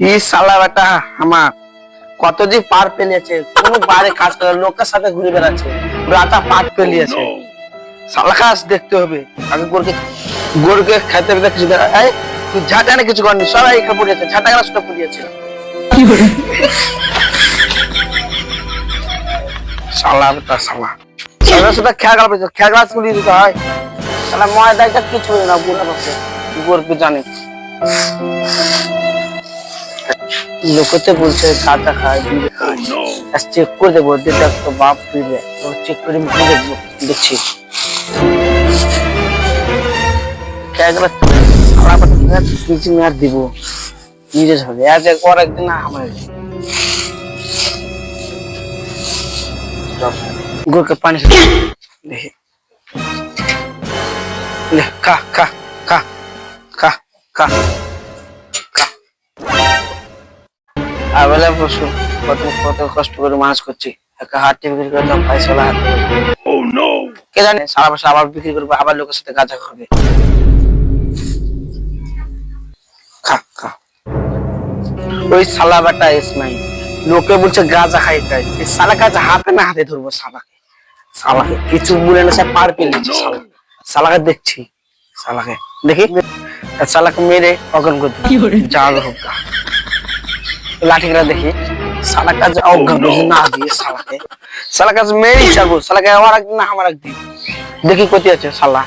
ই সালা বেটা আমার কত যে পার পেলিয়েছে কোন বারে কাজ করে লোকের সাথে ঘুরে বেড়াচ্ছে রাতা পার পেলিয়েছে সালা কাজ দেখতে হবে আগে গোরকে গোরকে খাইতে পেতে কিছু দেখা এই তুই ঝাঁটা না কিছু করেনি সবাই এখানে পড়িয়েছে ঝাঁটা গাছ পড়িয়েছে? সালা বেটা সালা সালার সাথে খেয়া গেল খেয়া গাছ গুলিয়ে দিতে হয়। সালা ময়দা কিছু না বুড়া গোরকে জানে। লোকতে বলছে কাঁচা খায় বিড়ি খায়। আর চেক করে দেবো যেটা তো বাপ দিবে চেক করে মুখে দেখব দেখছি। একবার সারা পাতা কিছু মেয়াদ দিব। নিজে হবে আজ একবার একদিন না আমার গোরকে পানি খাই। দেখি। লে, খা খা খা খা খা খা। আর বেলা পশু কত কত কষ্ট করে মানুষ করছি। একটা হাট বিক্রি করে পয়সা হাত। কে জানে সারা বছর আবার বিক্রি করবে আবার লোকের সাথে গাঁজা খাবে। ওই সালা বেটা ইসমাইল লোকে বলছে গাঁজা খাই খাই। এই সালা গাঁজা হাতে না হাতে ধরবো সালাকে সালাকে কিছু বলে না সে পার পেয়ে নিচ্ছে সালা সালাকে দেখছি সালাকে দেখি। সালাকে মেরে অজ্ঞান করে? দিই যা হোক গা। লাঠিটা দেখি। সালা কাজ অজ্ঞান না দিয়ে সালাকে। সালা কাজ মেরেই যাব সালাকে আমার একদিন না আমার একদিন। দেখি কোথায় আছে সালা।